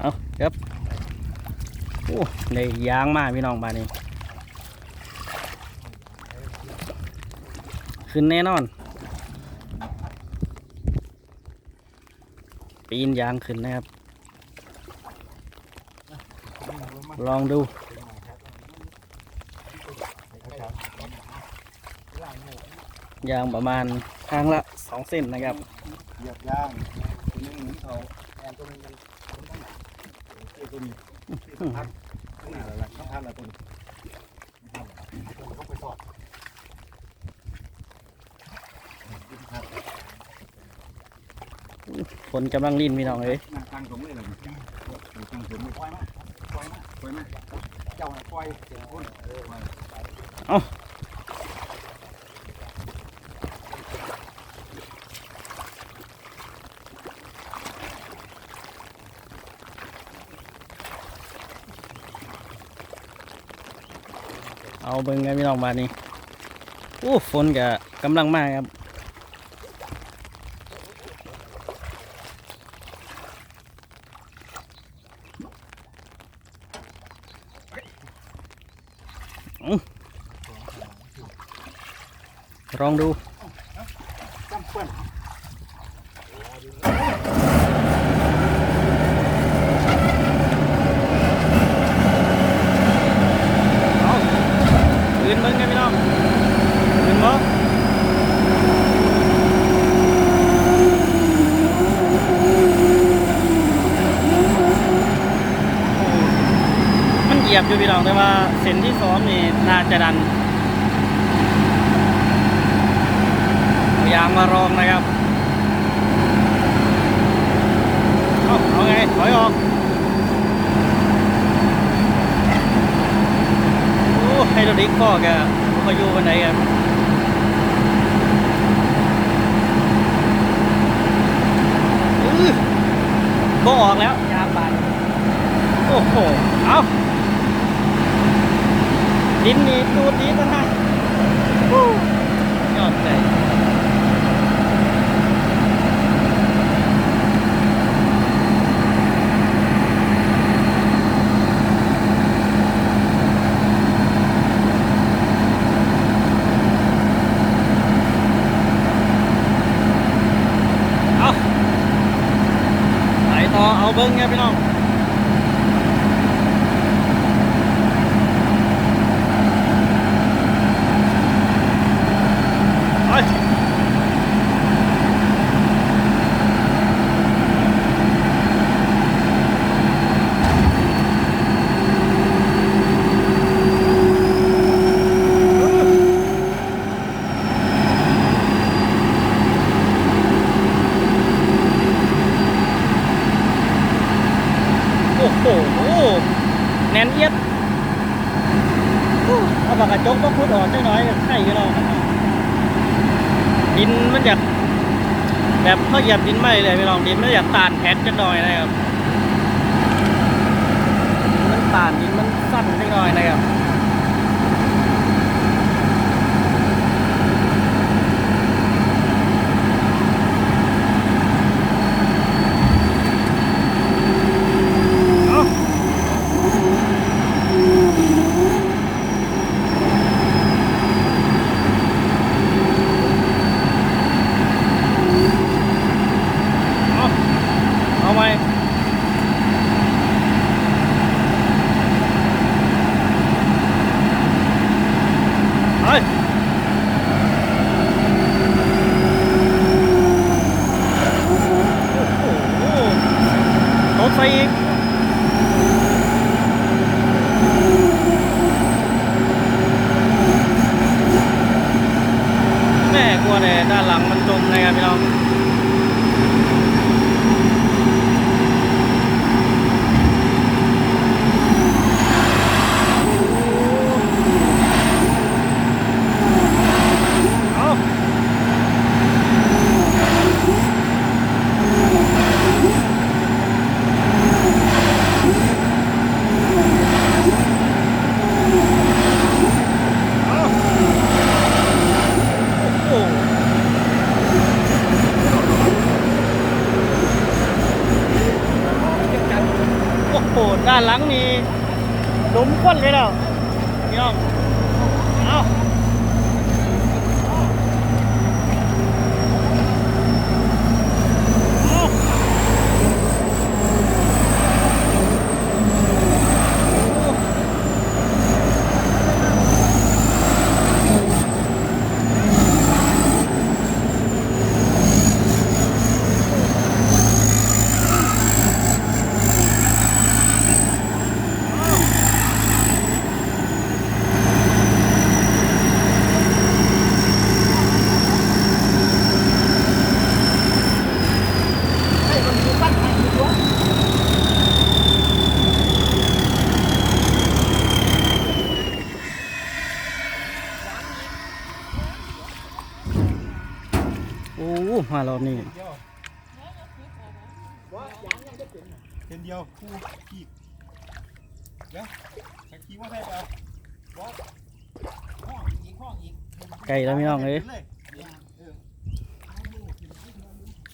เอาครับโอ้ได้ยางมากพี่น้องบ้านนี้ ขึ้นแน่นอน ปีนยางขึ้นนะครับ ลองดูยางประมาณข้างละสองเส้นนะครับเหยียบยางตัวนึงหมุนเขาแอนตัวนึงมันคนข้างหลัง ตัวนี้พักข้างหน้าอะไรข้างพันอะไรตัวนี้ต้องไปสอดฝนกำลังรินพี่น้องเลยตั้งตรงนี้เลยตั้งตรงนี้ปล่อยมาปล่อยมาปล่อยมาเจ้าปล่อยเสียงคนเออ เอาเบิ่งกันพี่น้องบ้านนี้โอ้ฝนกะกำลังมาครับลองดูจำเปิ้ล เอายืนเบิ่งกันพี่น้องยืนบ่มันเห ยียบอยู่พี่น้องแต่ว่าเส้นที่ซ้อมนี่น่าจะดันเอายางมารองนะครับเอาเอาไงถอยออกโอ้ไฮโดรลิกก็แกพายุวันไหนกันอื้อก็ออกแล้วยางบานโอ้โห เอา ดินนี่ตูดนี้ก็ให้ฮู้ยอดใจเอาไหลต่อเอาเบิ้งไงพี่น้อง ไปโอ้โห แน่นเอียดอู้เอาปากก ระจกก็พุดออกจังน้อยไข่เราดินมันอยากแบบเขาเหยียบดินไม่เลยไปลองดินมันอยากตานแพ็กจังหน่อยนะครับมันตานดินมันสั้นจังหน่อยนะครับเอาเอาเอาไหมไปโอ้โหรถไฟอีก แม่กลัวแต่ด้านหลังมันจมนะครับพี่น้อง เอา ด้านหลังนี่หลุมก้นเลยแล้วพี่น้องเอาเอาโอ้ มารอบนี้เป็นเดียวคู่ขีดเดี๋ยวสักทีว่าได้เปล่าว่าห้องอีกห้องอีกไก่แล้วพี่น้องเลย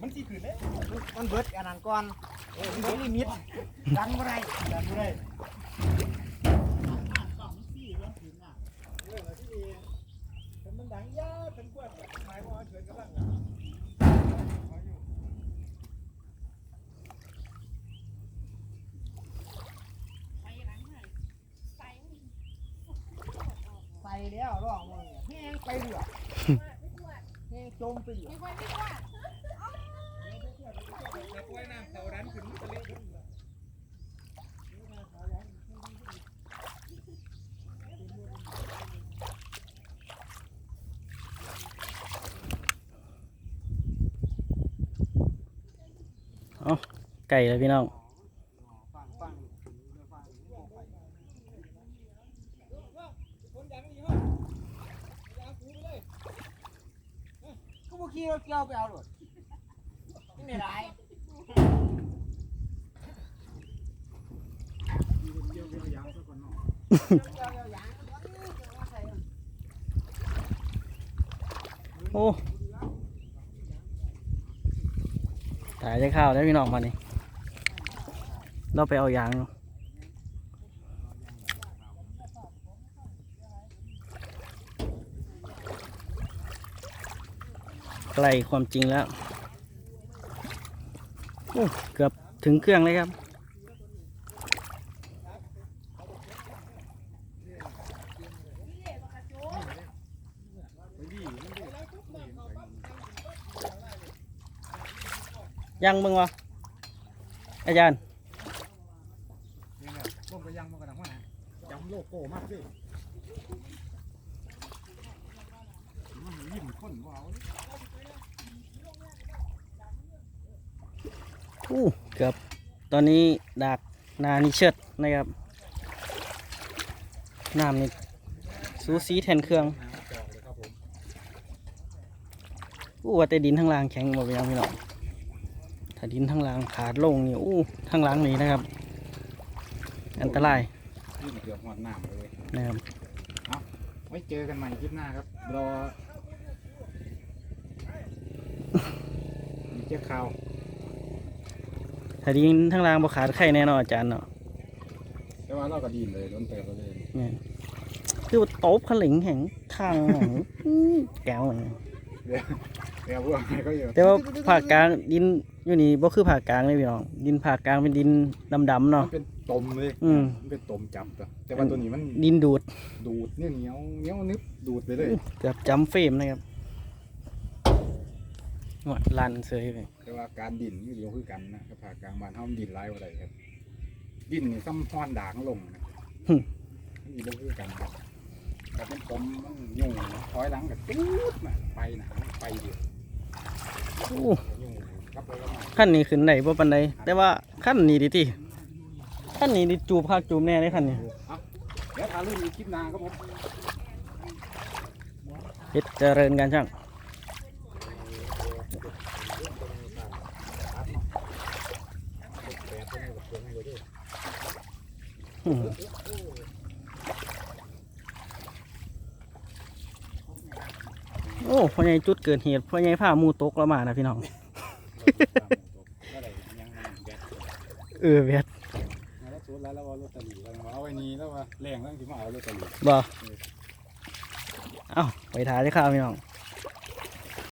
มันสิขึ้นเด้มันเบิดอันนั้นก่อนมันเบิดลิมิตดันบ่ได้ดันบ่ได้มันดังยาเป็นกวยหมายว่าเฉินกำลัง ใส่แล้วร้องมึงแห้ง ไปเรือแห้งจมไปเรือยกล้วยน้ำเต่าดันขึ้นทะเลขึ้นเอาไก่แล้วพี่น้องฟัง ก็บ่ ขี่รถเกี่ยวไปเอารถไม่ได้เกี่ยวเกี่ยวยาวซะก่อนเนายวอย่างโอ้ตายจะข้าวแล้พี่น้องมานี่เราไปเอายางเนาะ กล้ความจริงแล้วโอ้เกือบถึงเครื่องเลยครับ ยังมึงวะอาจารย์นี่แหละต้มกระยังมันกระดังว่าจำโลโก้มากสิมันยิ้มข้นว่าเอาอู้เกือบตอนนี้ดากนานิเชิดนะครับน้ำนี่สูสีแทนเครื่องอู้ว่าแต่ดินทั้งล่างแข็งหมดไปยังพี่น้องถ้าดินทั้งล่างขาดลงนี่อู้ทั้งล่างนี้นะครับ อันตรายนี่เกือบหอดน้ำเลยนะครับไว้เจอกันใหม่คลิปหน้าครับรอเจ้าข่าว ถ้าดินทั้งล่างบ่ขาดไข่แน่นอนอาจารย์เนาะแต่ว่าเราก็ดีนเลยโดนเตะไปเลยเนี่ยคือว่าโต๊บขลิงแห่งทางแห่งอื้อแก้วอย่างเงี้ยเดี๋ยวเดี๋ยวพวกนี้ก็อยู่แต่ว่าภาคกลางดินอยู่นี่บ่คือภาคกลางเลยพี่น้องดินภาคกลางเป็นดินดำๆมัเนาะ นเป็นตมเลยอืมมันเป็นตมจับตัวแต่ว่าตัวนี้มันดินดูดดูดเนี่ยเหนียวเหนียวนึบดูดไปเลย เกือบจำเฟรมนะครับ หมดลันเสยไปแต่ว่าการดินนี่เดียวคือกันนะกับภาคกลางบ้านเฮามันดินร้ายกว่าใดครับ ดินนี่ซ้ำห้อนด่างลงนะมันดีเดียวคือกันครับแต่เป็นตมมันยุ่งถอยหลังกับตูดมาไปหนาไปเดียวโอ้ยุ่งกับไปแล้วมาขั้นนี้ขึ้นได้บ่ปานใดแต่ว่าขั้นนี้ดิติขั้นนี้ดิจูบภาคจูบแน่เลยขั้นนี้เอาเดี๋ยวทารุ่นมีคลิปหนาครับผมเฮ็ดเจริญกันช่าง โอ้พ่อใหญ่จุดเกิดเหตุพ่อใหญ่ผ้าหมูตกแล้วมานะพี่น้อง เออเวียดแล้วศูนย์ถแล้วแล้วว่าลอตเตอรี่แล้วว่าเอาไว้นี่แล้วว่าแรงแล้วสิมาเอาลอตเตอรี่บ่เอ้าไปถ่ายได้ข้าวพี่น้อง